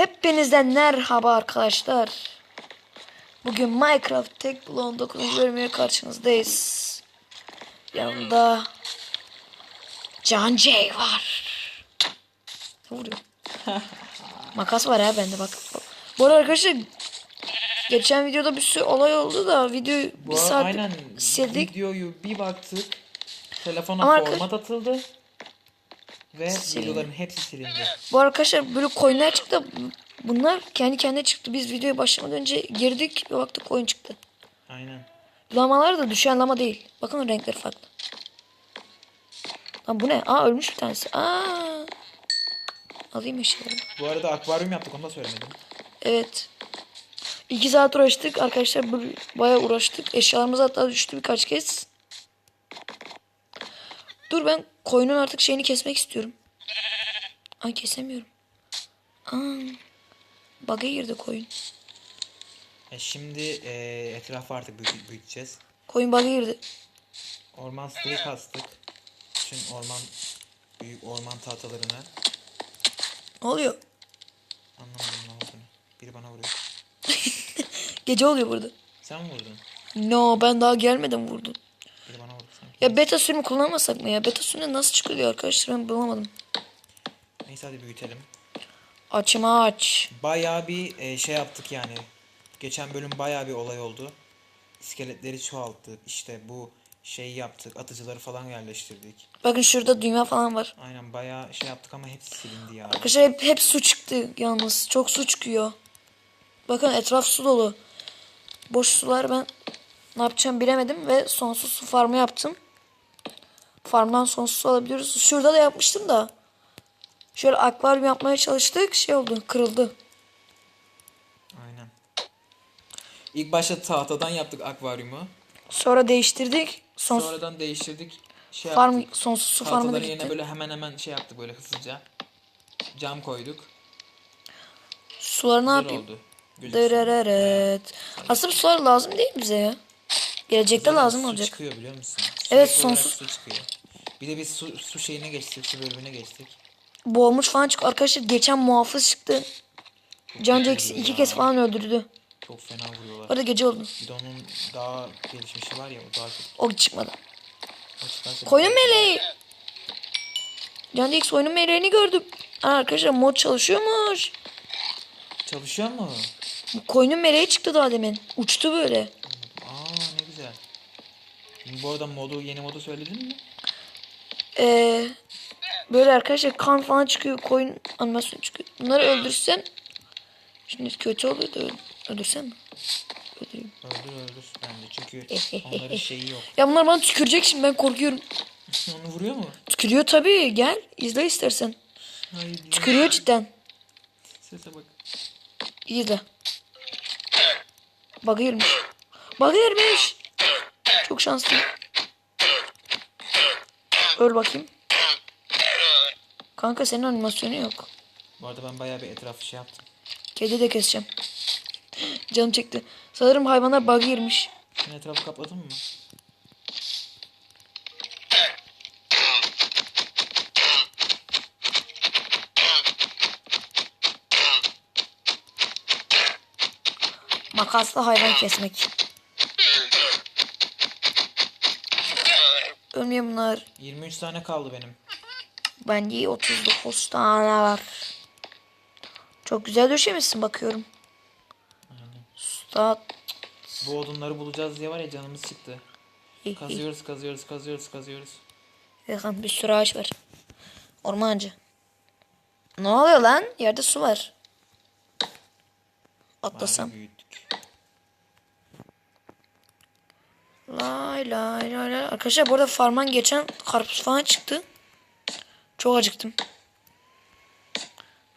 Hepinizden merhaba arkadaşlar. Bugün Minecraft Tek Bloğun 9. bölümüyle karşınızdayız. Yanımda Can J var. Vuruyor? Makas var ha bende bak. Bu arada arkadaşlar geçen videoda bir sürü olay oldu da videoyu bir saat aynen sildik. videoyu bir baktık. Telefona Ama format atıldı. Ve videoların hepsi silindi. Bu arkadaşlar böyle coinler çıktı. Bunlar kendi kendine çıktı. Biz videoya başlamadan önce girdik ve baktık coin çıktı. Aynen. Lamalar da düşen lama değil. Bakın renkleri farklı. Lan bu ne? Aa ölmüş bir tanesi. Aa. Alayım eşyaları. Bu arada akvaryum yaptık onu da söylemedim. Evet. İki saat uğraştık arkadaşlar. Bayağı uğraştık. Eşyalarımız hatta düştü birkaç kez. Dur ben koyunun artık şeyini kesmek istiyorum. Ay kesemiyorum. Aa. Bug'a girdi koyun. E şimdi e, etrafı artık büyü- büyüteceğiz. Koyun bug'a girdi. Orman siteyi kastık. Bütün orman büyük orman tahtalarını Ne oluyor? anlamadım ne olduğunu. Biri bana vuruyor. Gece oluyor burada. Sen mi vurdun? No ben daha gelmeden vurdum. Biri bana vurdu sanki. Ya beta sürümü kullanmasak mı ya? Beta sürümü nasıl çıkıyor arkadaşlar ben bulamadım. Neyse hadi büyütelim. Açma aç. Bayağı bir e, şey yaptık yani. Geçen bölüm bayağı bir olay oldu. İskeletleri çoğalttık. İşte bu şeyi yaptık. Atıcıları falan yerleştirdik. Bakın şurada dünya falan var. Aynen bayağı şey yaptık ama hepsi silindi ya. Arkadaşlar hep, hep su çıktı yalnız. Çok su çıkıyor. Bakın etraf su dolu. Boş sular ben ne yapacağım bilemedim ve sonsuz su farmı yaptım. Farmdan sonsuz su alabiliyoruz. Şurada da yapmıştım da. Şöyle akvaryum yapmaya çalıştık. Şey oldu kırıldı. Aynen. İlk başta tahtadan yaptık akvaryumu. Sonra değiştirdik. Son Sonradan değiştirdik. Şey farm yaptık. sonsuz su farmı da Tahtaların gitti. yerine böyle hemen hemen şey yaptık böyle hızlıca. Cam koyduk. Suları ne yapayım? oldu. Dırırırıt. Aslında sular lazım değil bize ya. Gelecekte lazım olacak. çıkıyor biliyor musun? Evet, olarak sonsuz- Su çıkıyor. Bir de biz su, su şeyine geçtik, su bölümüne geçtik. Boğulmuş falan çık. Arkadaşlar geçen muhafız çıktı. Can Jax'i iki kez falan öldürdü. Çok fena vuruyorlar. Orada gece oldu. Bir de onun daha gelişmişi var ya o daha çok. O çıkmadı. O çıkarsa Koyun meleği. Can Jax oyunun meleğini gördüm. Aa, arkadaşlar mod çalışıyormuş. Çalışıyor mu? Bu koyunun meleği çıktı daha demin. Uçtu böyle. Bu arada modu yeni modu söyledin mi? Ee, böyle arkadaşlar kan falan çıkıyor. Koyun animasyonu çıkıyor. Bunları öldürsem. Şimdi kötü oluyor da öl- öldürsem mi? Öldüreyim. Öldür öldür bence çünkü onların şeyi yok. Ya bunlar bana tükürecek şimdi ben korkuyorum. Onu vuruyor mu? Tükürüyor tabii gel izle istersen. Hayır. Tükürüyor cidden. Sese bak. İyi de. Bug'a girmiş. Bug'a girmiş. Çok şanslı. Öl bakayım. Kanka senin animasyonu yok. Bu arada ben bayağı bir etrafı şey yaptım. Kedi de keseceğim. Canım çekti. Sanırım hayvanlar bug'a girmiş. Sen etrafı kapladın mı? Makasla hayvan kesmek. Ölmüyor bunlar. 23 tane kaldı benim. Bende 39 tane var. Çok güzel döşemişsin bakıyorum. Usta. Bu odunları bulacağız diye var ya canımız çıktı. Kazıyoruz kazıyoruz kazıyoruz kazıyoruz. Bakın bir sürü ağaç var. Ormancı. Ne oluyor lan? Yerde su var. Atlasam. Bayağı büyüttük. Lay lay lay lay. Arkadaşlar bu arada farman geçen karpuz falan çıktı. Çok acıktım.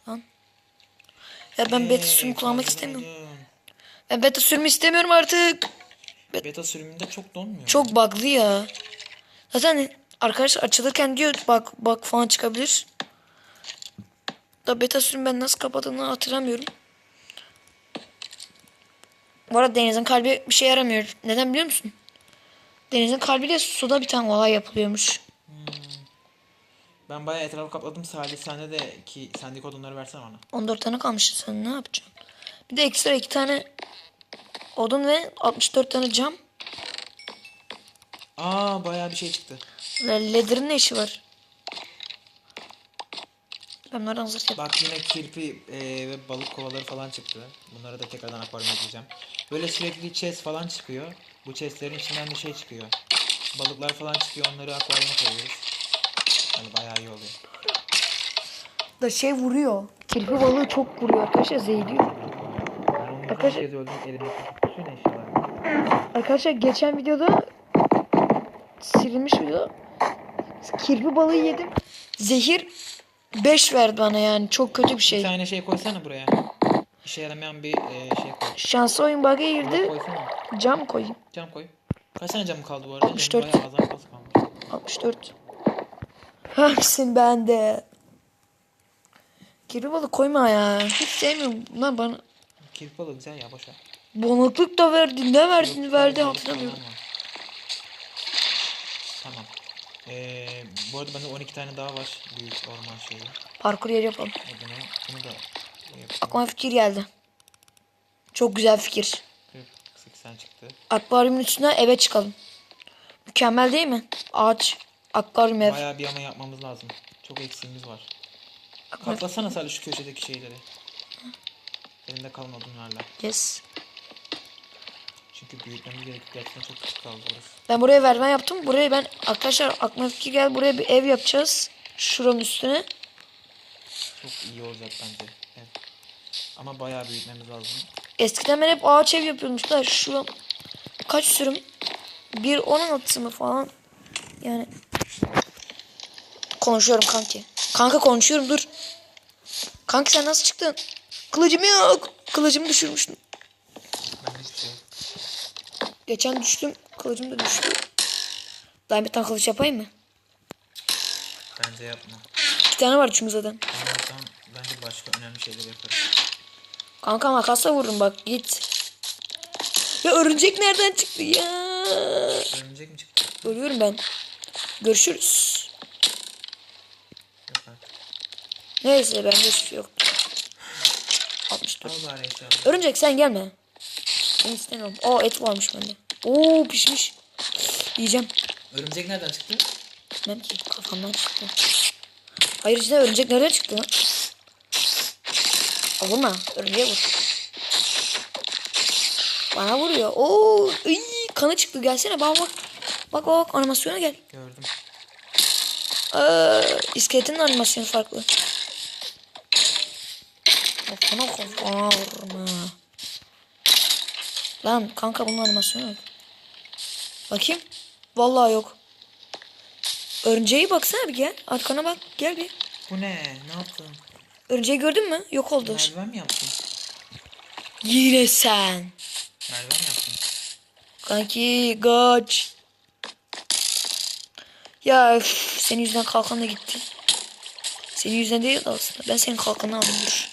Lan. Ya ben beta Hey, sürümü kullanmak istemiyorum. Ben beta sürümü istemiyorum artık. Beta sürümünde çok donmuyor. Çok bug'lı ya. Zaten arkadaşlar açılırken diyor bak bak falan çıkabilir. Da beta sürüm ben nasıl kapattığını hatırlamıyorum. Bu arada denizin kalbi bir şey yaramıyor. Neden biliyor musun? Denizin kalbiyle suda bir tane olay yapılıyormuş. Ben bayağı etrafı kapladım. Salih sende de ki sendeki odunları versene bana. 14 tane kalmış. Sen ne yapacaksın? Bir de ekstra 2 tane odun ve 64 tane cam. Aa bayağı bir şey çıktı. Ve Leather'ın ne işi var? Ben bunları hazır yap. Bak yine kirpi e, ve balık kovaları falan çıktı. Bunları da tekrardan akvaryuma ekleyeceğim. Böyle sürekli chest falan çıkıyor. Bu chestlerin içinden de şey çıkıyor. Balıklar falan çıkıyor. Onları akvaryuma koyuyoruz. Yani bayağı iyi oluyor. Da şey vuruyor. Kirpi balığı çok vuruyor arkadaşlar zehirliyor. Arkadaşlar-. Arkadaşlar geçen videoda silinmiş video. Kirpi balığı yedim. Zehir 5 verdi bana yani. Çok kötü bir Bir şey. tane şey koysana buraya. İşe yaramayan bir e, şey koy. Şanslı oyun bug'a girdi. koysana. Cam koyayım. Cam koy. Kaç tane cam kaldı bu arada? 64. Canım bayağı azar az kalmış. 64. Hepsin bende. Kirpi balığı koyma ya. Hiç sevmiyorum. Bunlar bana Kirpi balığı güzel ya boşver. bonokluk da verdi. Ne verdi Yok, verdi balık hatırlamıyorum. Tamam. Ee, bu arada bende 12 tane daha var. Büyük orman şeyi. Parkur yeri yapalım. Bunu, bunu da. Aklıma fikir geldi. Çok güzel fikir. 80 çıktı. Akvaryumun üstüne eve çıkalım. Mükemmel değil mi? Ağaç, akvaryum ev. Bayağı bir ama yapmamız lazım. Çok eksiğimiz var. Akvaryum- Kaplasana sadece şu köşedeki şeyleri. Elinde kalan odunlarla. Yes. Çünkü büyütmemiz gerekiyor. Gerçekten çok küçük kaldı burası. Ben buraya vermen yaptım. Buraya ben arkadaşlar aklıma fikir geldi. Buraya bir ev yapacağız. Şuranın üstüne. Çok iyi olacak bence. Ama bayağı büyütmemiz lazım. Eskiden ben hep ağaç ev yapıyordum. da Şu kaç sürüm? Bir onun atısı mı falan. Yani konuşuyorum kanki. Kanka konuşuyorum dur. Kanki sen nasıl çıktın? Kılıcım yok. Kılıcımı düşürmüştüm. Ben şey. Geçen düştüm. Kılıcım da düştü. Tane kılıç yapayım mı? Bence yapma. İki tane var çünkü zaten. Anlatsam bence başka önemli şeyler yaparım. Kanka makasla vururum bak git. Ya örümcek nereden çıktı ya? Örümcek mi çıktı? Ölüyorum ben. Görüşürüz. Neyse bende hiçbir şey yok. 64. Al bari eşyaları. Örümcek sen gelme. Ben istemiyorum. Aa et varmış bende. Oo pişmiş. Yiyeceğim. Örümcek nereden çıktı? Bilmem ki kafamdan çıktı. Hayır işte örümcek nereden çıktı lan? Vurma. Örümceğe vur. Bana vuruyor. Oo, iyi, kanı çıktı. Gelsene bak bak. Bak bak animasyona gel. Gördüm. Aa, iskeletin animasyonu farklı. Kafana kafana vurma. Lan kanka bunun animasyonu yok. Bakayım. Vallahi yok. Örümceği baksana bir gel. Arkana bak. Gel bir. Bu ne? Ne yaptın? Örümceği gördün mü? Yok oldu. Merdiven mi yaptın? Yine sen. Merdiven mi yaptın? Kanki kaç. Ya üf, senin yüzünden kalkan da gitti. Senin yüzünden değil de aslında. Ben senin kalkanını aldım dur.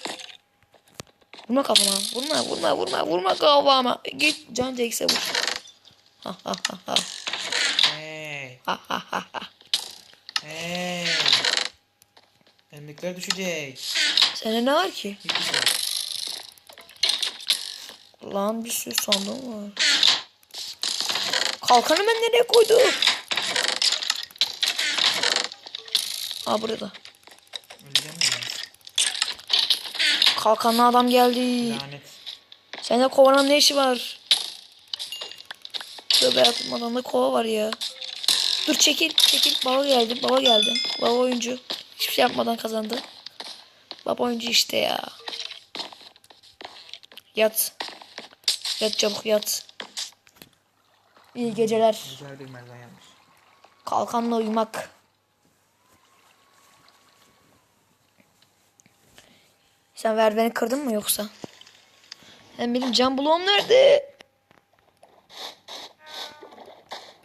Vurma kafama. Vurma vurma vurma vurma kafama. Git Can Jax'e vur. Ha ha ha ha. Hey. Ha ha ha ha. Hey. Emlikler düşecek. Sende ne var ki? Hiçbir şey yok. Lan bir sürü sandığım var. Kalkanı ben nereye koydum? Aa burada. Öleceğim mi? Kalkanlı adam geldi. Lanet. Sende kovanın ne işi var? Tövbe yaptım adamda kova var ya. Dur çekil çekil. Baba geldi baba geldi. Baba oyuncu. Hiçbir şey yapmadan kazandı. Baba oyuncu işte ya. Yat. Yat çabuk yat. İyi geceler. Güzel bir merdiven yapmış. Kalkanla uyumak. Sen verdeni kırdın mı yoksa? Hem benim can bloğum nerede?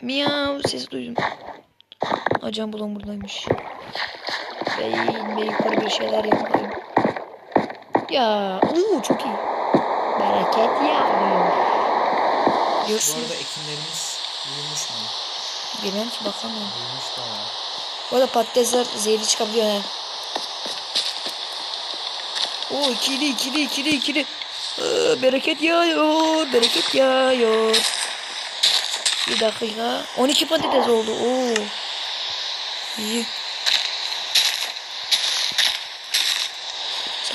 Miyav sesi duydum. Ha can bloğum buradaymış. Beyin be yukarı bir şeyler yapayım. Ya uuu çok iyi. Bereket. Bu Diyorsun. arada ekinlerimiz büyümüş mü? Bilmem ki bakalım. Büyümüş bayağı. Bu arada patatesler zehirli çıkabiliyor he. Oo ikili ikili ikili ikili. Ee, bereket yağıyor. Bereket yağıyor. Bir dakika. 12 patates oldu. Oo. İyi.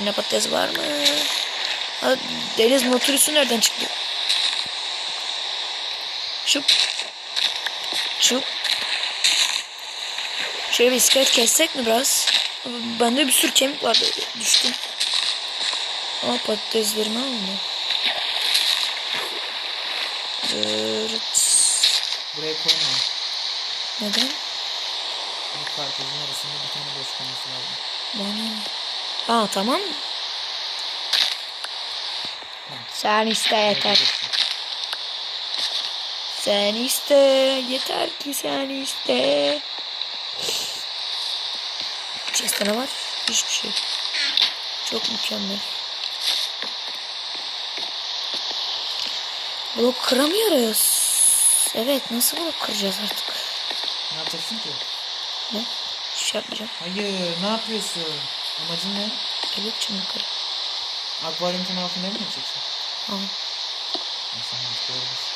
Senin patates var mı? Ha, deniz motorisi nereden çıktı? Şup. Şup. Şöyle bir iskelet kessek mi biraz? Bende bir sürü kemik vardı. Düştüm. Ama patateslerimi alma. Dırt. Buraya koyma. Neden? Bu karpuzun arasında bir tane boş kalması lazım. Bana. Aa tamam. Sen iste yeter. Sen iste. Yeter ki sen iste. Chest'te ne var? Hiçbir şey. Çok mükemmel. Blok kıramıyoruz. Evet nasıl blok kıracağız artık? Ne yapacaksın ki? Ne? Hiçbir şey yapmayacağım. Hayır ne yapıyorsun? Amacın ne? Evet şimdi kır. Akvaryumun altında mı yapacaksın? Tamam. İnsan mantıklı olmaz.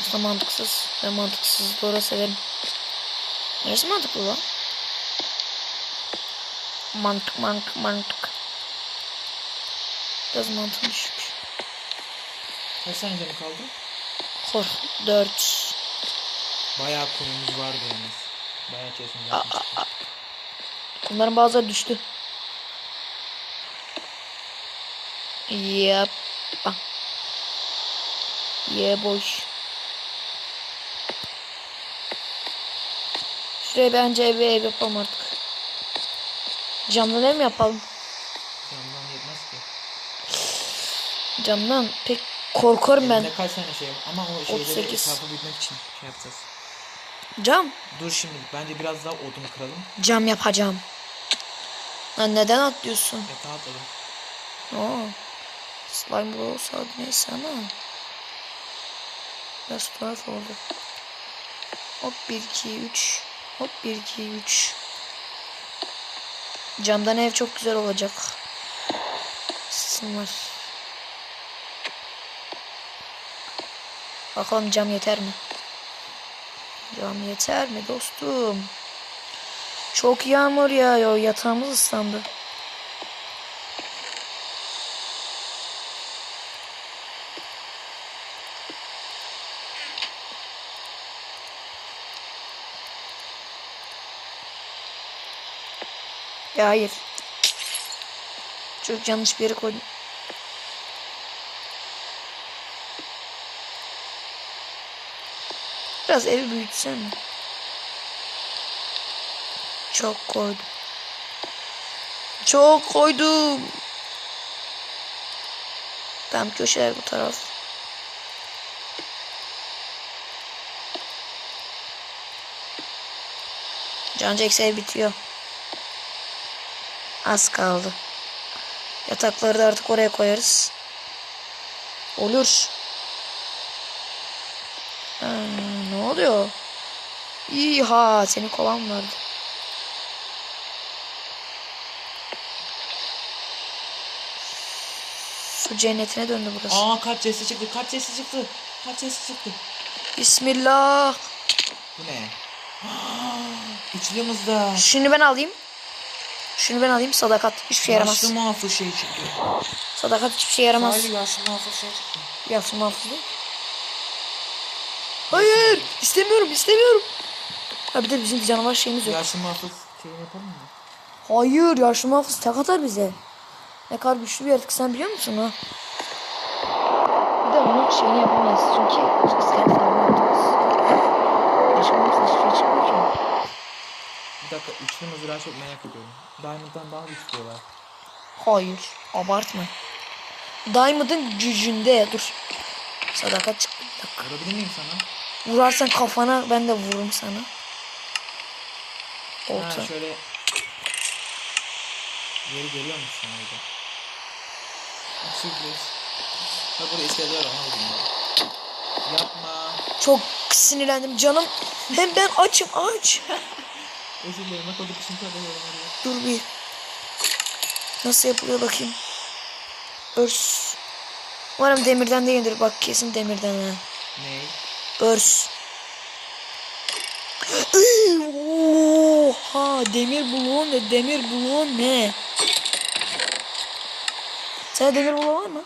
Aslında mantıksız. Ben mantıksız doğru severim. Neresi mantıklı lan? Mantık mantık mantık. Biraz mantığım düşük. Kaç tane canı kaldı? Hor. Dört. Bayağı konumuz vardı yalnız. Bayağı Aa, yapmıştık. Bunların bazıları düştü. Yep. Ah. Yeah boy. Şuraya bence ev ev yapalım artık. Camdan ev mi yapalım? Camdan yetmez ki. Camdan pek korkarım ben. Elimde kaç tane şey ama o şeyleri 38. etrafı bitmek için şey yapacağız. Cam. Dur şimdi bence biraz daha odun kıralım. Cam yapacağım. Lan neden atlıyorsun? Yatağa atalım. Oo. Slime ball olsaydı neyse ama. Biraz tuhaf oldu. Hop 1 2 3. Hop 1 2 3. Camdan ev çok güzel olacak. Var. Bakalım cam yeter mi? Cam yeter mi dostum? Çok yağmur yağıyor. Yatağımız ıslandı. Ya hayır. Çok yanlış bir yere koydum. Biraz evi büyütsene. Çok koydum. Çok koydum. Tam köşeler bu taraf. Cancek ev bitiyor. Az kaldı. Yatakları da artık oraya koyarız. Olur. Ha, ne oluyor? İha seni kovan vardı. Su cennetine döndü burası. Aa kaç sesi çıktı kaç sesi çıktı. Kaç sesi çıktı. Bismillah. Bu ne? Üçlü mızda. Şunu ben alayım. Şunu ben alayım. Sadakat hiçbir şey yaramaz. Yaşlı muhafız şey çıktı. Sadakat hiçbir şey yaramaz. Hayır yaşlı muhafız şey çıktı. Yapsın mahfuzu. Hayır. istemiyorum istemiyorum. Ha bir de bizim canavar şeyimiz yok. Yaşlı muhafız şey yapalım mı? Hayır yaşlı muhafız tek atar bize. Ne kadar güçlü bir yaratık sen biliyor musun ha? Bir de onun şeyini yapamayız. Çünkü iskelet falan yapacağız. Yaşlı muhafız hiçbir şey çıkmıyor ki. Bir dakika üçlü mızrağı çok merak ediyorum. Diamond'dan daha güçlü diyorlar. Hayır. Abartma. Diamond'ın gücünde. Dur. Sadakat çıktı. Bir dakika. Vurabilir miyim sana? Vurarsan kafana ben de vururum sana. Olta. Ha şöyle Yeri görüyor musun orada? Sürpriz. Bak burada vurayım ben. Yapma. Çok sinirlendim canım. Hem ben açım aç. Özür dilerim. Arıyorum arıyor. Dur bir. Nasıl yapılıyor bakayım. Örs. Umarım demirden değildir. Bak kesin demirden ha. Ney? Örs. Oha demir bloğu ne? Demir bloğu ne? Sana demir bloğu var mı?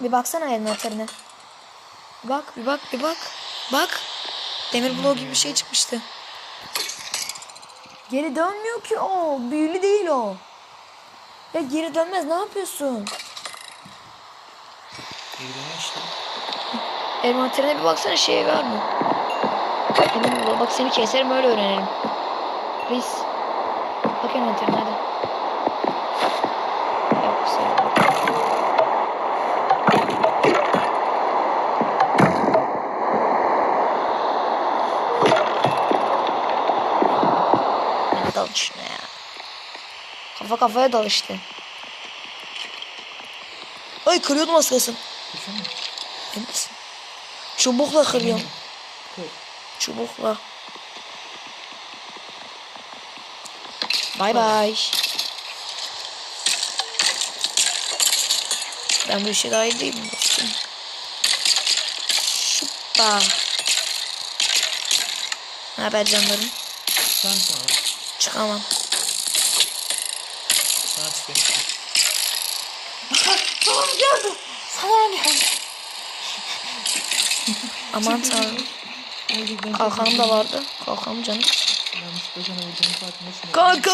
Bir baksana envanterine. Bir bak, bir bak, bir bak. Bak. Demir bloğu gibi bir şey çıkmıştı. Geri dönmüyor ki o. Büyülü değil o. Ya geri dönmez. Ne yapıyorsun? Geri dönüyor işte. Envanterine bir baksana şey var mı? Demir bloğu. Bak seni keserim öyle öğrenelim. Reis. Bak envanterine hadi. Yoksa. Ne dal işte ya. Kafa kafaya dal işte. Ay kırıyordum az kalsın. Misin? Çubukla kırıyorum. Kır. Çubukla. Bay bay. Ben bu işe dahil değilim. Şuppa. Ne haber canlarım? Sen sonra. Çıkamam. Sana çık beni çık. Tamam geldim. Sana geldim. Aman tanrım. Kalkanım da vardı. Kalkanım canım. Farkındasın. Kanka!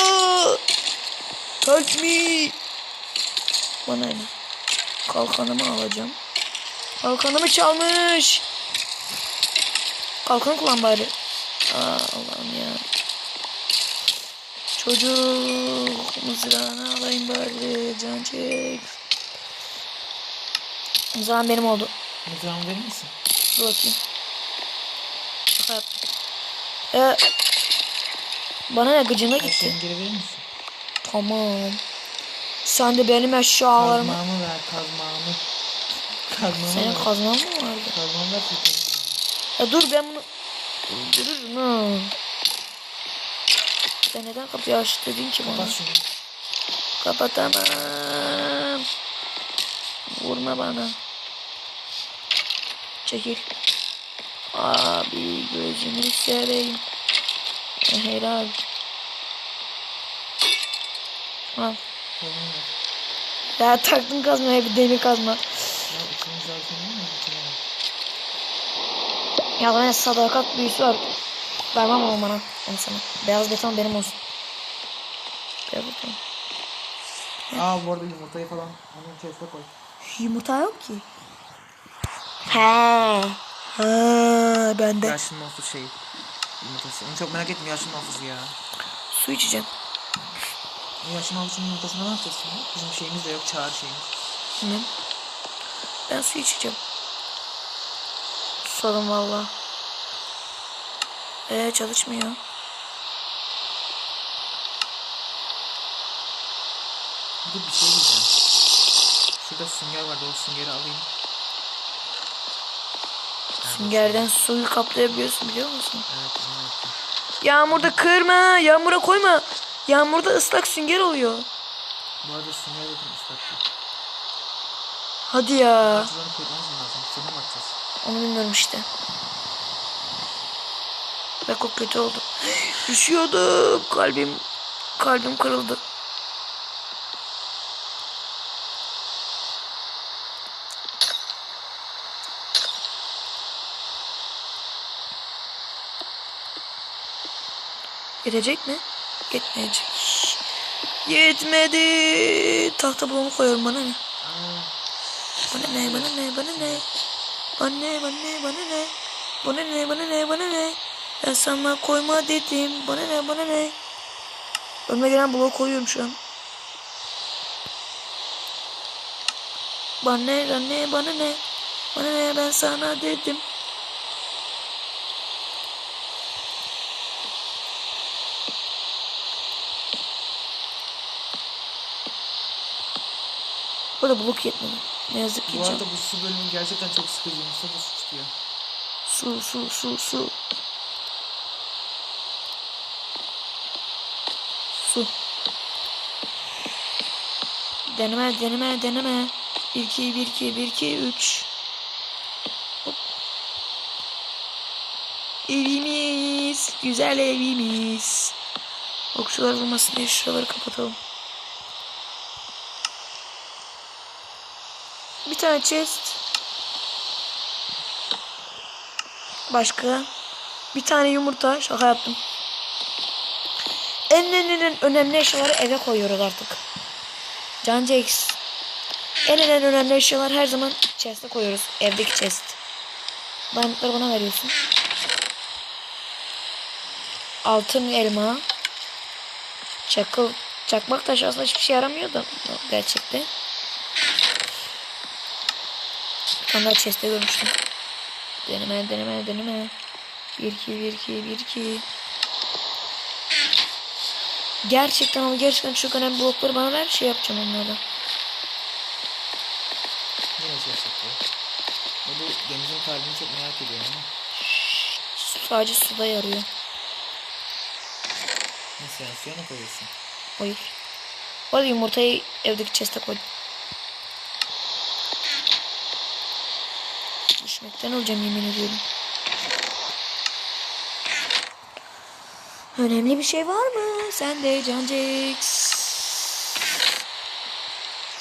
Help me! Bana ne? Kalkanımı alacağım. Kalkanımı çalmış. Kalkan kullan bari. Aa, Allah'ım ya. Çocuk mızrağını alayım bari. Can çek. Mızrağım benim oldu. Mızrağımı verir misin? Dur bakayım. Yap. Ee, bana ne gıcına gitti. şeyimi geri verir misin? Tamam. Sen de benim eşyalarımı... Kazmamı ver kazmamı. Kazmamı Senin ver. kazman mı vardı? Kazmamı ver. Ya dur ben bunu... Öldürürüm ha. Sen neden kapıyı aç dedin ki bana? Kapat şunu. Kapatamam. Vurma bana. Çekil. Abi gözünü seveyim. E, Helal. Al. Ya taktım kazmaya bir demir kazma. Ya bana sadakat büyüsü var. Vermem bana. Onu sana. Beyaz beton benim olsun. Beyaz beton. Aa bu arada yumurtayı falan onun chest'e koy. Yumurta yok ki. He. Ha, bende. Yaşlı mahfuz şeyi. Yumurtası. Onu çok merak ettim yaşlı mahfuzu ya. Su içeceğim. Bu yaşlı mahfuzun yumurtasını ne yapacağız şimdi? Bizim şeyimiz de yok çağrı şeyimiz. Hı. Ben su içeceğim. Susadım valla. Ee çalışmıyor. Bir bir şey diyeceğim. Şurada sünger vardı o süngeri alayım. Süngerden suyu kaplayabiliyorsun biliyor musun? Evet yaptım. Yağmurda kırma. Yağmura koyma. Yağmurda ıslak sünger oluyor. Bu arada sünger dedim ıslattı. Hadi ya. Koymamız lazım? Atacağız? Onu bilmiyorum işte. Bak o kötü oldu. Üşüyordum. Kalbim kalbim kırıldı. Yetecek mi? Yetmeyecek. Yetmedi. Tahta bloğumu koyuyorum bana ne? Bana ne, bana ne, bana ne? Bana ne, bana ne, bana ne? Bana ne, bana ne, bana ne? Ben sana koyma dedim. Bana ne, bana ne? Önüme gelen bloğu koyuyorum şu an. Bana ne, bana ne, bana ne? Bana ne, ben sana dedim. Burada blok yetmedi. Ne yazık ki bu arada bu su bölümü gerçekten çok sıkıcı. Nasıl bu su çıkıyor? Su su su su. Su. Deneme deneme deneme. 1 2 1 2 1 2 3. Hop. Evimiz, güzel evimiz. Okçular vurmasın diye şuraları kapatalım. Bir tane chest. Başka. Bir tane yumurta. Şaka yaptım. Önemli eşyaları eve koyuyoruz artık. Can Jax. En en önemli eşyalar her zaman chest'e koyuyoruz. Evdeki chest. Diamondları bana veriyorsun. Altın elma. Çakıl. Çakmak taşı aslında hiçbir şey yaramıyor da gerçekte. Daha chest'te görmüştüm. Deneme deneme deneme. 1 2 1 2 1 2. Gerçekten ama gerçekten çok önemli blokları bana ver şey yapacağım onlarla. Çıktı. Ve bu denizin kalbini çok merak ediyorum ama. Sadece suda yarıyor. Nasıl yani suya mı koyuyorsun? Hayır. Bu arada yumurtayı evdeki chest'e koydum. Düşmekten öleceğim yemin ediyorum. Önemli bir şey var mı? Sen de Can Jax.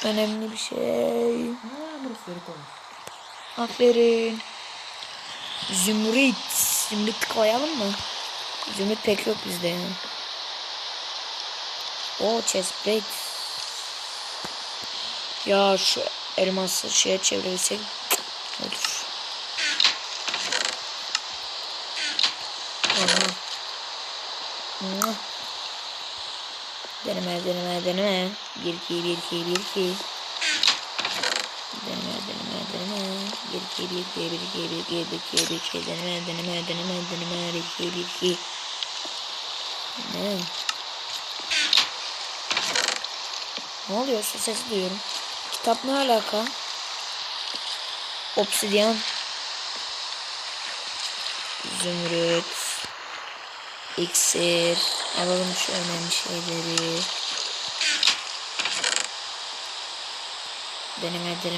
Önemli bir şey. Haa burası. Aferin. Zümrüt. Zümrüt koyalım mı? Zümrüt pek yok bizde ya. O chest plate. Ya şu elması şeye çevirebilsek Deneme deneme deneme. 1 2 1 2 1 2. Deneme deneme deneme. 1 2 1 2 1 2 1 2 1 2 1 2 deneme deneme deneme deneme 1 2 1 2. Ne? Ne oluyor? Su sesi duyuyorum. Kitap ne alaka? Obsidyen. Zümrüt. İksir. Alalım şu önemli şeyleri. Deneme deneme.